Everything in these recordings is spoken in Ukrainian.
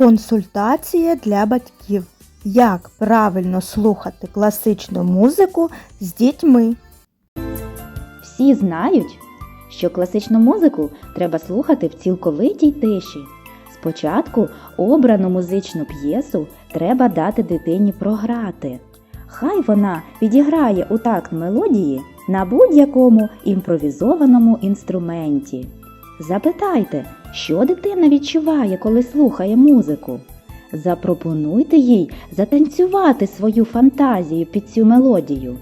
Консультація для батьків. Як правильно слухати класичну музику з дітьми? Всі знають, що класичну музику треба слухати в цілковитій тиші. Спочатку обрану музичну п'єсу треба дати дитині програти. Хай вона підіграє у такт мелодії на будь-якому імпровізованому інструменті. Запитайте, що дитина відчуває, коли слухає музику. Запропонуйте їй затанцювати свою фантазію під цю мелодію.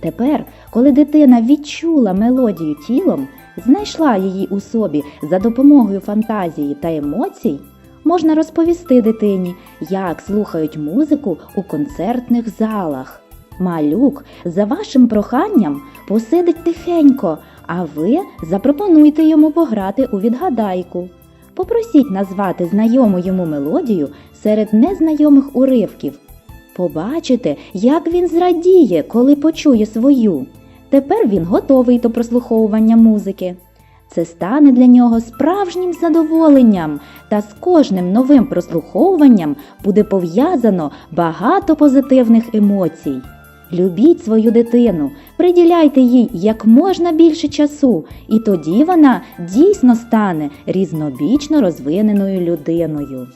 Тепер, коли дитина відчула мелодію тілом, знайшла її у собі за допомогою фантазії та емоцій, можна розповісти дитині, як слухають музику у концертних залах. Малюк, за вашим проханням, посидить тихенько, а ви запропонуйте йому пограти у відгадайку. Попросіть назвати знайому йому мелодію серед незнайомих уривків. Побачите, як він зрадіє, коли почує свою. Тепер він готовий до прослуховування музики. Це стане для нього справжнім задоволенням, та з кожним новим прослуховуванням буде пов'язано багато позитивних емоцій. Любіть свою дитину, приділяйте їй як можна більше часу, і тоді вона дійсно стане різнобічно розвиненою людиною.